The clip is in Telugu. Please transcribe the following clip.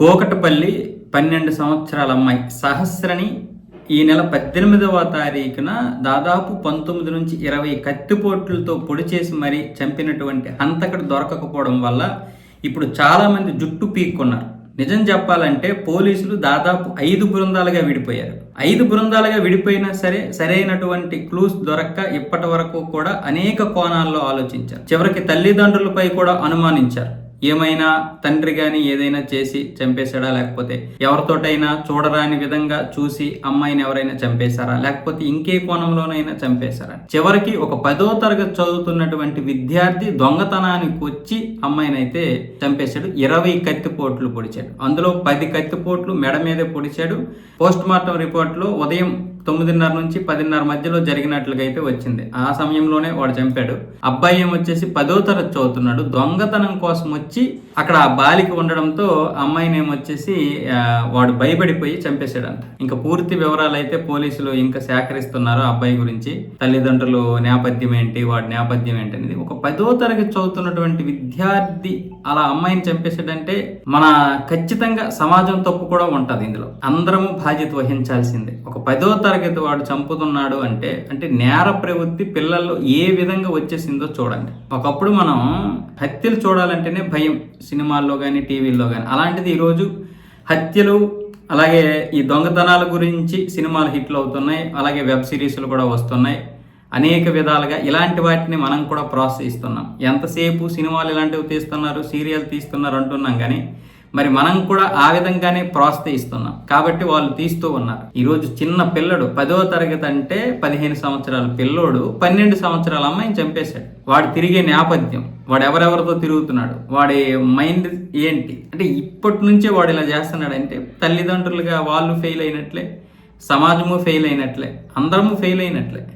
కోకటపల్లి పన్నెండు సంవత్సరాల అమ్మాయి సహస్రని ఈ నెల పద్దెనిమిదవ తారీఖున దాదాపు పంతొమ్మిది నుంచి ఇరవై కత్తిపోట్లతో పొడి చేసి మరీ చంపినటువంటి హంతకుడు దొరకకపోవడం వల్ల ఇప్పుడు చాలామంది జుట్టు పీక్కున్నారు. నిజం చెప్పాలంటే పోలీసులు దాదాపు ఐదు బృందాలుగా విడిపోయారు. ఐదు బృందాలుగా విడిపోయినా సరే సరైనటువంటి క్లూస్ దొరక్క ఇప్పటి వరకు కూడా అనేక కోణాల్లో ఆలోచించారు. చివరికి తల్లిదండ్రులపై కూడా అనుమానించారు. ఏమైనా తండ్రి కానీ ఏదైనా చేసి చంపేశాడా? లేకపోతే ఎవరితోటైనా చూడరాని విధంగా చూసి అమ్మాయిని ఎవరైనా చంపేశారా? లేకపోతే ఇంకే కోణంలోనైనా చంపేశారా? చివరికి ఒక పదో తరగతి చదువుతున్నటువంటి విద్యార్థి దొంగతనానికి వచ్చి అమ్మాయిని అయితే చంపేశాడు. ఇరవై కత్తిపోట్లు పొడిచాడు. అందులో పది కత్తిపోట్లు మెడ మీదే పొడిచాడు. పోస్ట్ మార్టం రిపోర్ట్లో ఉదయం తొమ్మిదిన్నర నుంచి పదిన్నర మధ్యలో జరిగినట్లుగా అయితే వచ్చింది. ఆ సమయంలోనే వాడు చంపాడు. అబ్బాయి ఏమొచ్చేసి పదో తరగతి చదువుతున్నాడు. దొంగతనం కోసం వచ్చి అక్కడ ఆ బాలిక ఉండడంతో అమ్మాయిని ఏమొచ్చేసి వాడు భయపడిపోయి చంపేశాడంట. ఇంకా పూర్తి వివరాలు అయితే పోలీసులు ఇంకా సేకరిస్తున్నారు ఆ అబ్బాయి గురించి. తల్లిదండ్రులు నేపథ్యం ఏంటి వాడి నేపథ్యం ఏంటి అనేది. ఒక పదో తరగతి చదువుతున్నటువంటి విద్యార్థి అలా అమ్మాయిని చంపేశాడంటే మన ఖచ్చితంగా సమాజం తప్పు కూడా ఉంటుంది ఇందులో. అందరము బాధ్యత వహించాల్సిందే. ఒక పదో తరగతి వాడు చంపుతున్నాడు అంటే అంటే నేర ప్రవృత్తి పిల్లల్లో ఏ విధంగా వచ్చేసిందో చూడండి. ఒకప్పుడు మనం హత్యలు చూడాలంటేనే భయం సినిమాల్లో కానీ టీవీల్లో కానీ అలాంటిది ఈరోజు హత్యలు అలాగే ఈ దొంగతనాల గురించి సినిమాలు హిట్లు అవుతున్నాయి అలాగే వెబ్ సిరీస్లు కూడా వస్తున్నాయి. అనేక విధాలుగా ఇలాంటి వాటిని మనం కూడా ప్రోత్సహిస్తున్నాం ఎంతసేపు సినిమాలు ఇలాంటివి తీస్తున్నారు సీరియల్ తీస్తున్నారు అంటున్నాం కానీ మరి మనం కూడా ఆ విధంగానే ప్రోత్సహిస్తున్నాం. కాబట్టి వాళ్ళు తీస్తూ ఉన్నారు. ఈరోజు చిన్న పిల్లడు పదో తరగతి అంటే పదిహేను సంవత్సరాల పిల్లోడు పన్నెండు సంవత్సరాల అమ్మాయిని చంపేశాడు. వాడు తిరిగే నేపథ్యం వాడు ఎవరెవరితో తిరుగుతున్నాడు వాడి మైండ్ ఏంటి? అంటే ఇప్పటి నుంచే వాడు ఇలా చేస్తున్నాడంటే తల్లిదండ్రులుగా వాళ్ళు ఫెయిల్ అయినట్లే సమాజము ఫెయిల్ అయినట్లే అందరము ఫెయిల్ అయినట్లే.